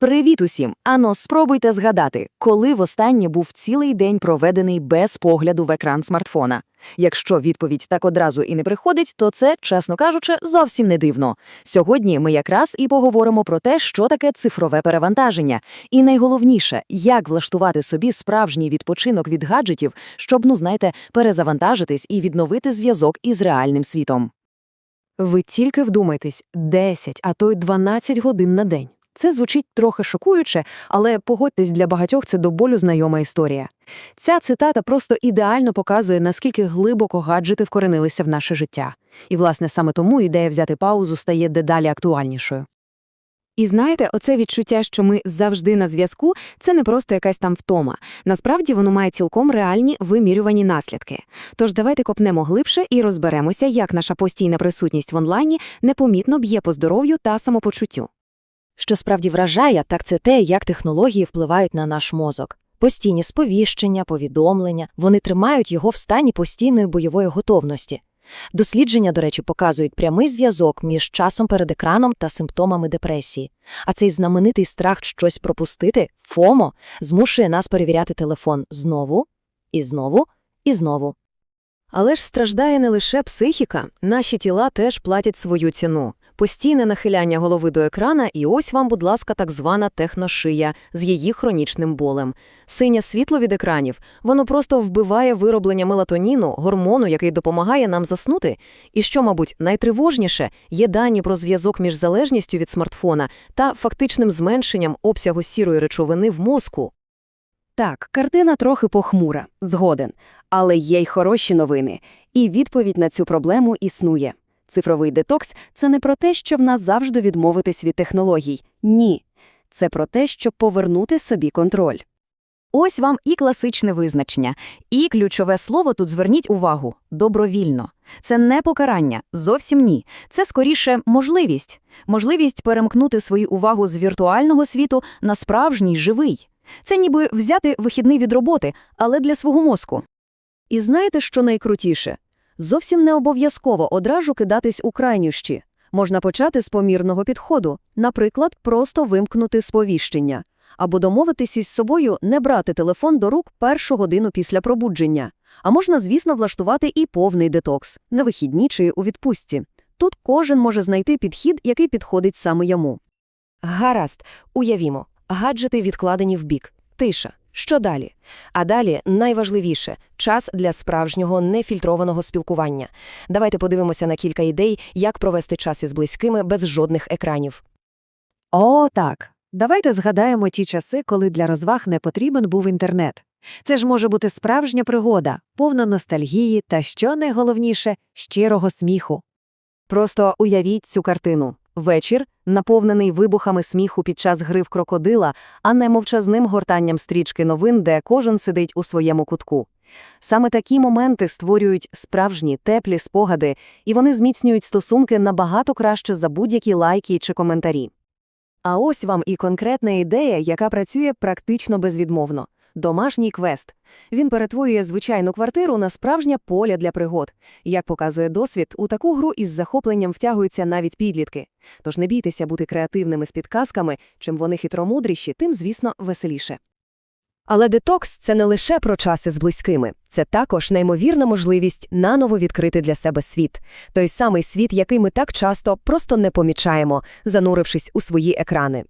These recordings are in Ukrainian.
Привіт усім! Ано, спробуйте згадати, коли востаннє був цілий день проведений без погляду в екран смартфона. Якщо відповідь так одразу і не приходить, то це, чесно кажучи, зовсім не дивно. Сьогодні ми якраз і поговоримо про те, що таке цифрове перевантаження, і найголовніше, як влаштувати собі справжній відпочинок від гаджетів, щоб, ну знаєте, перезавантажитись і відновити зв'язок із реальним світом. Ви тільки вдумайтесь, 10, а то й 12 годин на день. Це звучить трохи шокуюче, але погодьтесь, для багатьох це до болю знайома історія. Ця цитата просто ідеально показує, наскільки глибоко гаджети вкоренилися в наше життя. І, власне, саме тому ідея взяти паузу стає дедалі актуальнішою. І знаєте, оце відчуття, що ми завжди на зв'язку, це не просто якась там втома. Насправді воно має цілком реальні вимірювані наслідки. Тож давайте копнемо глибше і розберемося, як наша постійна присутність в онлайні непомітно б'є по здоров'ю та самопочуттю. Що справді вражає, так це те, як технології впливають на наш мозок. Постійні сповіщення, повідомлення, вони тримають його в стані постійної бойової готовності. Дослідження, до речі, показують прямий зв'язок між часом перед екраном та симптомами депресії. А цей знаменитий страх щось пропустити, ФОМО, змушує нас перевіряти телефон знову, і знову, і знову. Але ж страждає не лише психіка, наші тіла теж платять свою ціну. Постійне нахиляння голови до екрана, і ось вам, будь ласка, так звана техношия з її хронічним болем. Синє світло від екранів, воно просто вбиває вироблення мелатоніну, гормону, який допомагає нам заснути. І що, мабуть, найтривожніше, є дані про зв'язок між залежністю від смартфона та фактичним зменшенням обсягу сірої речовини в мозку. Так, картина трохи похмура, згоден. Але є й хороші новини. І відповідь на цю проблему існує. Цифровий детокс – це не про те, що в нас завжди відмовитись від технологій. Ні. Це про те, щоб повернути собі контроль. Ось вам і класичне визначення. І ключове слово тут зверніть увагу – добровільно. Це не покарання, зовсім ні. Це скоріше можливість. Можливість перемкнути свою увагу з віртуального світу на справжній, живий. Це ніби взяти вихідний від роботи, але для свого мозку. І знаєте, що найкрутіше? Зовсім не обов'язково одразу кидатись у крайнющі. Можна почати з помірного підходу, наприклад, просто вимкнути сповіщення, або домовитись із собою не брати телефон до рук першу годину після пробудження. А можна, звісно, влаштувати і повний детокс, на вихідні чи у відпустці. Тут кожен може знайти підхід, який підходить саме йому. Гаразд, уявімо, гаджети відкладені в бік, тиша. Що далі? А далі найважливіше час для справжнього нефільтрованого спілкування. Давайте подивимося на кілька ідей, як провести час із близькими без жодних екранів. О, так. Давайте згадаємо ті часи, коли для розваг не потрібен був інтернет. Це ж може бути справжня пригода, повна ностальгії та, що найголовніше, щирого сміху. Просто уявіть цю картину. Вечір, наповнений вибухами сміху під час гри в крокодила, а не мовчазним гортанням стрічки новин, де кожен сидить у своєму кутку. Саме такі моменти створюють справжні теплі спогади, і вони зміцнюють стосунки набагато краще за будь-які лайки чи коментарі. А ось вам і конкретна ідея, яка працює практично безвідмовно. Домашній квест. Він перетворює звичайну квартиру на справжнє поле для пригод. Як показує досвід, у таку гру із захопленням втягуються навіть підлітки. Тож не бійтеся бути креативними з підказками, чим вони хитромудріші, тим, звісно, веселіше. Але детокс це не лише про часи з близькими, це також неймовірна можливість наново відкрити для себе світ. Той самий світ, який ми так часто просто не помічаємо, занурившись у свої екрани.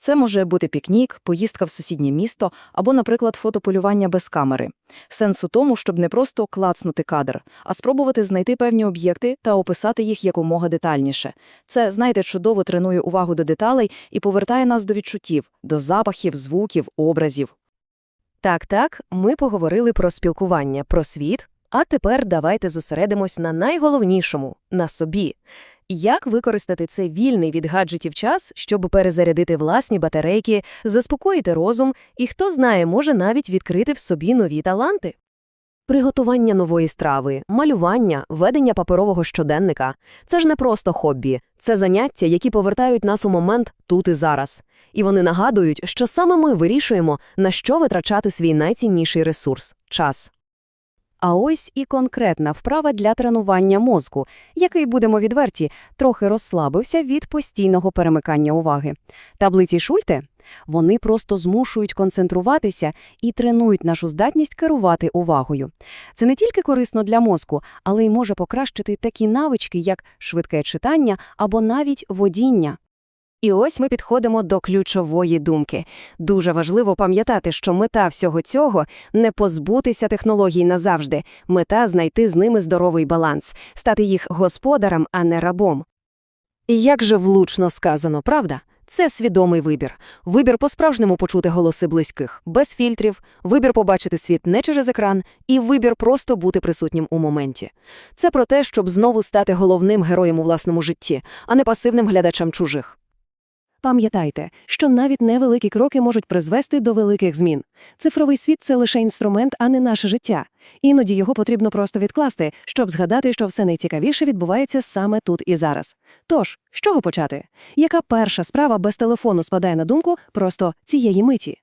Це може бути пікнік, поїздка в сусіднє місто або, наприклад, фотополювання без камери. Сенс у тому, щоб не просто клацнути кадр, а спробувати знайти певні об'єкти та описати їх якомога детальніше. Це, знаєте, чудово тренує увагу до деталей і повертає нас до відчуттів, до запахів, звуків, образів. Так-так, ми поговорили про спілкування, про світ, а тепер давайте зосередимось на найголовнішому – на собі. Як використати цей вільний від гаджетів час, щоб перезарядити власні батарейки, заспокоїти розум і, хто знає, може навіть відкрити в собі нові таланти? Приготування нової страви, малювання, ведення паперового щоденника – це ж не просто хобі, це заняття, які повертають нас у момент тут і зараз. І вони нагадують, що саме ми вирішуємо, на що витрачати свій найцінніший ресурс – час. А ось і конкретна вправа для тренування мозку, який, будемо відверті, трохи розслабився від постійного перемикання уваги. Таблиці Шульте Вони просто змушують концентруватися і тренують нашу здатність керувати увагою. Це не тільки корисно для мозку, але й може покращити такі навички, як швидке читання або навіть водіння. І ось ми підходимо до ключової думки. Дуже важливо пам'ятати, що мета всього цього – не позбутися технологій назавжди. Мета – знайти з ними здоровий баланс, стати їх господарем, а не рабом. І як же влучно сказано, правда? Це свідомий вибір. Вибір по-справжньому почути голоси близьких, без фільтрів, вибір побачити світ не через екран і вибір просто бути присутнім у моменті. Це про те, щоб знову стати головним героєм у власному житті, а не пасивним глядачем чужих. Пам'ятайте, що навіть невеликі кроки можуть призвести до великих змін. Цифровий світ – це лише інструмент, а не наше життя. Іноді його потрібно просто відкласти, щоб згадати, що все найцікавіше відбувається саме тут і зараз. Тож, з чого почати? Яка перша справа без телефону спадає на думку просто цієї миті?